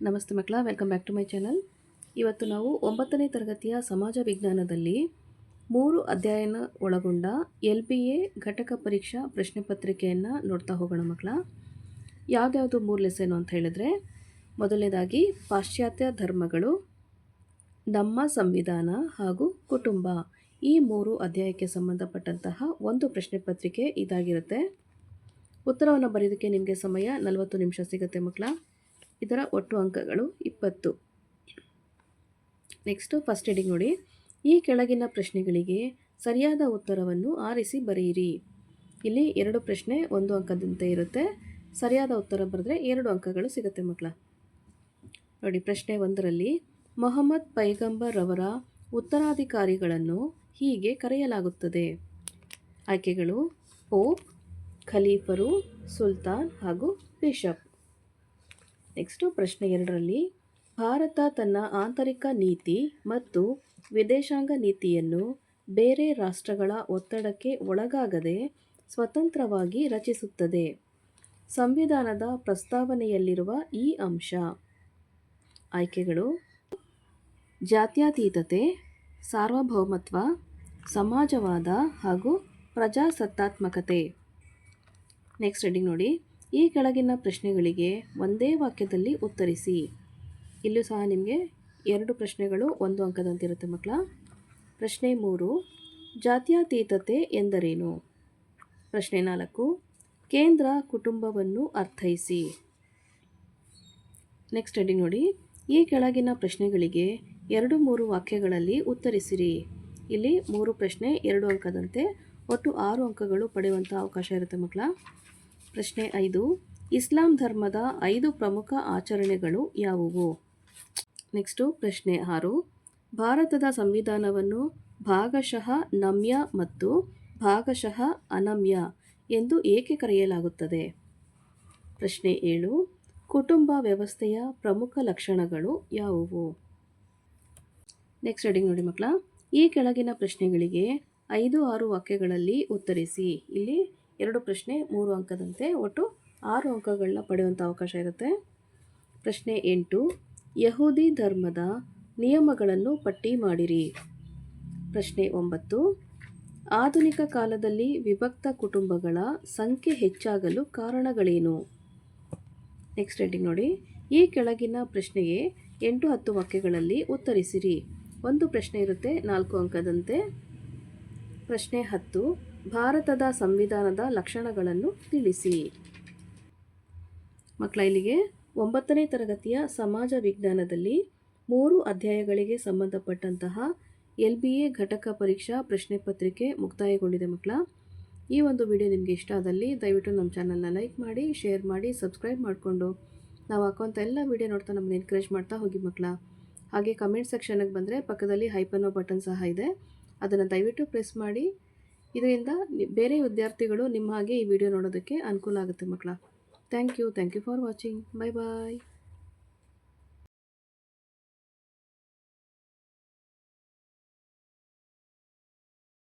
ನಮಸ್ತೆ ಮಕ್ಕಳ welcome back to my channel ಇವತ್ತು ನಾವು ಒಂಬತ್ತನೇ ತರಗತಿಯ ಸಮಾಜ ವಿಜ್ಞಾನದಲ್ಲಿ ಮೂರು ಅಧ್ಯಯನ ಒಳಗೊಂಡ ಎಲ್ ಪಿ ಎ ಘಟಕ ಪರೀಕ್ಷಾ ಪ್ರಶ್ನೆ ಪತ್ರಿಕೆಯನ್ನು ನೋಡ್ತಾ ಹೋಗೋಣ ಮಕ್ಕಳ. ಯಾವುದ್ಯಾವುದು ಮೂರು ಲೆಸನು ಅಂತ ಹೇಳಿದ್ರೆ, ಮೊದಲನೇದಾಗಿ ಪಾಶ್ಚಾತ್ಯ ಧರ್ಮಗಳು, ನಮ್ಮ ಸಂವಿಧಾನ ಹಾಗೂ ಕುಟುಂಬ ಈ ಮೂರು ಅಧ್ಯಾಯಕ್ಕೆ ಸಂಬಂಧಪಟ್ಟಂತಹ ಒಂದು ಪ್ರಶ್ನೆ ಪತ್ರಿಕೆ ಇದಾಗಿರುತ್ತೆ. ಉತ್ತರವನ್ನು ಬರೆಯೋದಕ್ಕೆ ನಿಮಗೆ ಸಮಯ ನಲವತ್ತು ನಿಮಿಷ ಸಿಗುತ್ತೆ ಮಕ್ಕಳ. ಇದರ ಒಟ್ಟು ಅಂಕಗಳು ಇಪ್ಪತ್ತು. ನೆಕ್ಸ್ಟು ಫಸ್ಟ್ ಹೆಡಿಂಗ್ ನೋಡಿ. ಈ ಕೆಳಗಿನ ಪ್ರಶ್ನೆಗಳಿಗೆ ಸರಿಯಾದ ಉತ್ತರವನ್ನು ಆರಿಸಿ ಬರೆಯಿರಿ. ಇಲ್ಲಿ ಎರಡು ಪ್ರಶ್ನೆ, ಒಂದು ಅಂಕದಂತೆ ಇರುತ್ತೆ. ಸರಿಯಾದ ಉತ್ತರ ಬರೆದ್ರೆ ಎರಡು ಅಂಕಗಳು ಸಿಗುತ್ತೆ ಮಕ್ಕಳ. ನೋಡಿ, ಪ್ರಶ್ನೆ ಒಂದರಲ್ಲಿ, ಮೊಹಮ್ಮದ್ ಪೈಗಂಬರ್ ಅವರ ಉತ್ತರಾಧಿಕಾರಿಗಳನ್ನು ಹೀಗೆ ಕರೆಯಲಾಗುತ್ತದೆ. ಆಯ್ಕೆಗಳು ಪೋಪ್ ಖಲೀಫರು, ಸುಲ್ತಾನ್ ಹಾಗೂ ಬಿಷಪ್. ನೆಕ್ಸ್ಟು ಪ್ರಶ್ನೆ ಎರಡರಲ್ಲಿ, ಭಾರತ ತನ್ನ ಆಂತರಿಕ ನೀತಿ ಮತ್ತು ವಿದೇಶಾಂಗ ನೀತಿಯನ್ನು ಬೇರೆ ರಾಷ್ಟ್ರಗಳ ಒತ್ತಡಕ್ಕೆ ಒಳಗಾಗದೆ ಸ್ವತಂತ್ರವಾಗಿ ರಚಿಸುತ್ತದೆ. ಸಂವಿಧಾನದ ಪ್ರಸ್ತಾವನೆಯಲ್ಲಿರುವ ಈ ಅಂಶ. ಆಯ್ಕೆಗಳು. ಜಾತ್ಯತೀತತೆ, ಸಾರ್ವಭೌಮತ್ವ, ಸಮಾಜವಾದ ಹಾಗೂ ಪ್ರಜಾಸತ್ತಾತ್ಮಕತೆ. ನೆಕ್ಸ್ಟ್ ಹೆಡಿಂಗ್ ನೋಡಿ. ಈ ಕೆಳಗಿನ ಪ್ರಶ್ನೆಗಳಿಗೆ ಒಂದೇ ವಾಕ್ಯದಲ್ಲಿ ಉತ್ತರಿಸಿ. ಇಲ್ಲೂ ಸಹ ನಿಮಗೆ ಎರಡು ಪ್ರಶ್ನೆಗಳು ಒಂದು ಅಂಕದಂತಿರುತ್ತೆ ಮಕ್ಕಳ. ಪ್ರಶ್ನೆ ಮೂರು, ಜಾತ್ಯತೀತತೆ ಎಂದರೇನು? ಪ್ರಶ್ನೆ ನಾಲ್ಕು, ಕೇಂದ್ರ ಕುಟುಂಬವನ್ನು ಅರ್ಥೈಸಿ. ನೆಕ್ಸ್ಟ್ ಹೆಡಿಂಗ್ ನೋಡಿ. ಈ ಕೆಳಗಿನ ಪ್ರಶ್ನೆಗಳಿಗೆ ಎರಡು ಮೂರು ವಾಕ್ಯಗಳಲ್ಲಿ ಉತ್ತರಿಸಿರಿ. ಇಲ್ಲಿ ಮೂರು ಪ್ರಶ್ನೆ, ಎರಡು ಅಂಕದಂತೆ, ಒಟ್ಟು ಆರು ಅಂಕಗಳು ಪಡೆಯುವಂಥ ಅವಕಾಶ ಇರುತ್ತೆ ಮಕ್ಕಳ. ಪ್ರಶ್ನೆ ಐದು, ಇಸ್ಲಾಂ ಧರ್ಮದ ಐದು ಪ್ರಮುಖ ಆಚರಣೆಗಳು ಯಾವುವು? ನೆಕ್ಸ್ಟು ಪ್ರಶ್ನೆ ಆರು, ಭಾರತದ ಸಂವಿಧಾನವನ್ನು ಭಾಗಶಃ ನಮ್ಯ ಮತ್ತು ಭಾಗಶಃ ಅನಮ್ಯ ಎಂದು ಏಕೆ ಕರೆಯಲಾಗುತ್ತದೆ? ಪ್ರಶ್ನೆ ಏಳು, ಕುಟುಂಬ ವ್ಯವಸ್ಥೆಯ ಪ್ರಮುಖ ಲಕ್ಷಣಗಳು ಯಾವುವು? ನೆಕ್ಸ್ಟ್ ರೀಡಿಂಗ್ ನೋಡಿ ಮಕ್ಕಳ, ಈ ಕೆಳಗಿನ ಪ್ರಶ್ನೆಗಳಿಗೆ ಐದು ಆರು ವಾಕ್ಯಗಳಲ್ಲಿ ಉತ್ತರಿಸಿ. ಇಲ್ಲಿ ಎರಡು ಪ್ರಶ್ನೆ ಮೂರು ಅಂಕದಂತೆ ಒಟ್ಟು ಆರು ಅಂಕಗಳನ್ನ ಪಡೆಯುವಂಥ ಅವಕಾಶ ಇರುತ್ತೆ. ಪ್ರಶ್ನೆ ಎಂಟು, ಯಹೂದಿ ಧರ್ಮದ ನಿಯಮಗಳನ್ನು ಪಟ್ಟಿ ಮಾಡಿರಿ. ಪ್ರಶ್ನೆ ಒಂಬತ್ತು, ಆಧುನಿಕ ಕಾಲದಲ್ಲಿ ವಿಭಕ್ತ ಕುಟುಂಬಗಳ ಸಂಖ್ಯೆ ಹೆಚ್ಚಾಗಲು ಕಾರಣಗಳೇನು? ನೆಕ್ಸ್ಟ್ ಹೆಡ್ಡಿಂಗ್ ನೋಡಿ. ಈ ಕೆಳಗಿನ ಪ್ರಶ್ನೆಗೆ ಎಂಟು ಹತ್ತು ವಾಕ್ಯಗಳಲ್ಲಿ ಉತ್ತರಿಸಿರಿ. ಒಂದು ಪ್ರಶ್ನೆ ಇರುತ್ತೆ, ನಾಲ್ಕು ಅಂಕದಂತೆ. ಪ್ರಶ್ನೆ ಹತ್ತು ಭಾರತದ ಸಂವಿಧಾನದ ಲಕ್ಷಣಗಳನ್ನು ತಿಳಿಸಿ. ಮಕ್ಕಳ ಇಲ್ಲಿಗೆ ಒಂಬತ್ತನೇ ತರಗತಿಯ ಸಮಾಜ ವಿಜ್ಞಾನದಲ್ಲಿ ಮೂರು ಅಧ್ಯಾಯಗಳಿಗೆ ಸಂಬಂಧಪಟ್ಟಂತಹ ಎಲ್ ಬಿ ಎ ಘಟಕ ಪರೀಕ್ಷಾ ಪ್ರಶ್ನೆ ಪತ್ರಿಕೆ ಮುಕ್ತಾಯಗೊಂಡಿದೆ ಮಕ್ಕಳ. ಈ ಒಂದು ವಿಡಿಯೋ ನಿಮಗೆ ಇಷ್ಟ ಆದಲ್ಲಿ ದಯವಿಟ್ಟು ನಮ್ಮ ಚಾನಲ್ನ ಲೈಕ್ ಮಾಡಿ, ಶೇರ್ ಮಾಡಿ, ಸಬ್ಸ್ಕ್ರೈಬ್ ಮಾಡಿಕೊಂಡು. ನಾವು ಹಾಕೋಂಥ ಎಲ್ಲ ವಿಡಿಯೋ ನೋಡ್ತಾ ನಮ್ಮನ್ನು ಎನ್ಕರೇಜ್ ಮಾಡ್ತಾ ಹೋಗಿ ಮಕ್ಕಳ. ಹಾಗೆ ಕಮೆಂಟ್ ಸೆಕ್ಷನ್ಗೆ ಬಂದರೆ ಪಕ್ಕದಲ್ಲಿ ಹೈಪನೋ ಬಟನ್ ಸಹ ಇದೆ. ಅದನ್ನು ದಯವಿಟ್ಟು ಪ್ರೆಸ್ ಮಾಡಿ. ಇದರಿಂದ ಬೇರೆ ವಿದ್ಯಾರ್ಥಿಗಳು ನಿಮ್ಮ ಹಾಗೆ ಈ ವಿಡಿಯೋ ನೋಡೋದಕ್ಕೆ ಅನುಕೂಲ ಆಗುತ್ತೆ ಮಕ್ಕಳ. Thank you thank you for watching bye bye